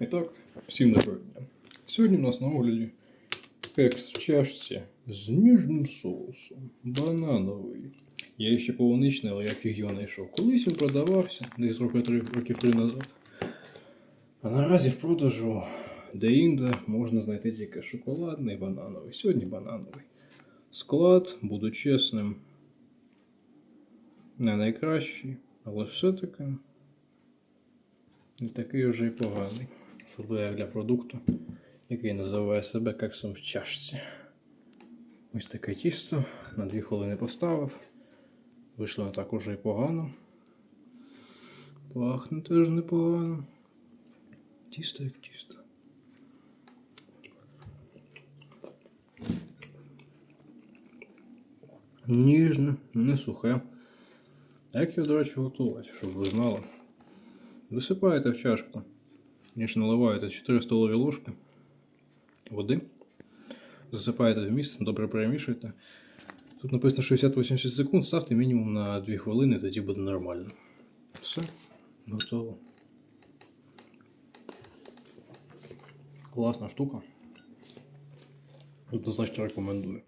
І так, всім доброго дня. Сьогодні у нас на огляді кекс в чашці з ніжним соусом. Банановий. Я ще полуничний, але я фіг його знайшов. Колись він продавався, десь три, років три назад. А наразі в продажу де-інде можна знайти тільки шоколадний банановий. Сьогодні банановий. Склад, буду чесним, не найкращий, але все-таки не такий вже й поганий. Особливо для продукту, який називає себе кексом в чашці. Ось таке тісто. На 2 хвилини поставив. Вийшло не так уже й погано. Пахне теж непогано. Тісто як тісто. Ніжне, не сухе. Як його, до речі, готувати, щоб ви знали? Висипаєте в чашку. Ніж наливаєте 4 столові ложки води. Засипаєте в міст, добре перемішуєте. Тут написано 60-80 секунд, ставте мінімум на 2 хвилини, тоді буде нормально. Все, готово. Класна штука. Однозначно рекомендую.